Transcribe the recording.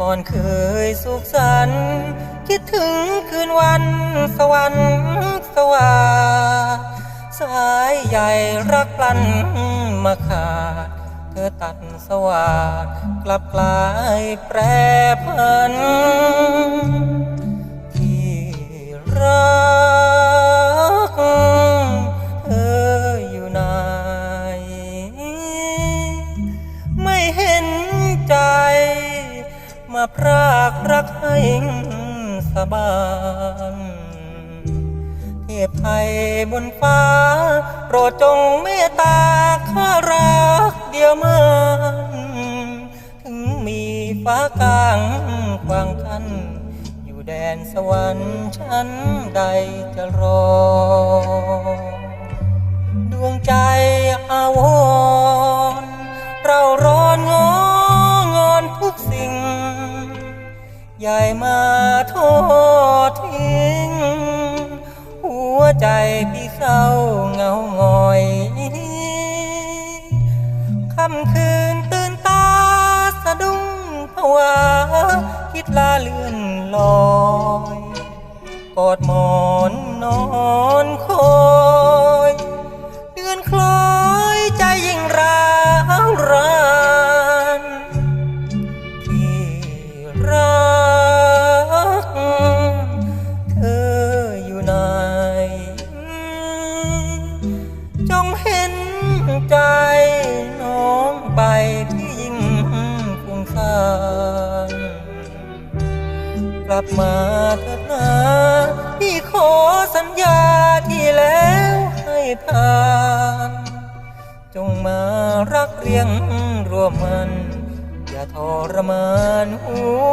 ก่อนเคยสุขสันต์คิดถึงคืนวันสวรรค์สว่าสายใหญ่รักปลันมาขาด เธอตัดสว่างกลับกลายแปรผัน พรากรักให้สบานเทพไทยบนฟ้า โปรดจงเมตตาข้ารักเดียวมันถึงมีฟ้ากลางกวางกัน อยู่แดนสวรรค์ชั้นใดจะรอ ดวงใจอาวร ใหญ่มาทอดทิ้ง หัวใจพี่เศร้าเงาหงอยค่ำคืนตื่นตาสะดุ้งผวา คิดลาเลื่อนลอย กอดหมอนนอน ใจน้องไปที่ยิ่งฟุ้งซ่านกลับมาเถิดนาพี่ขอสัญญาที่แล้วให้ผ่าน จงมารักเรียงรวมมัน อย่าทรมานหัว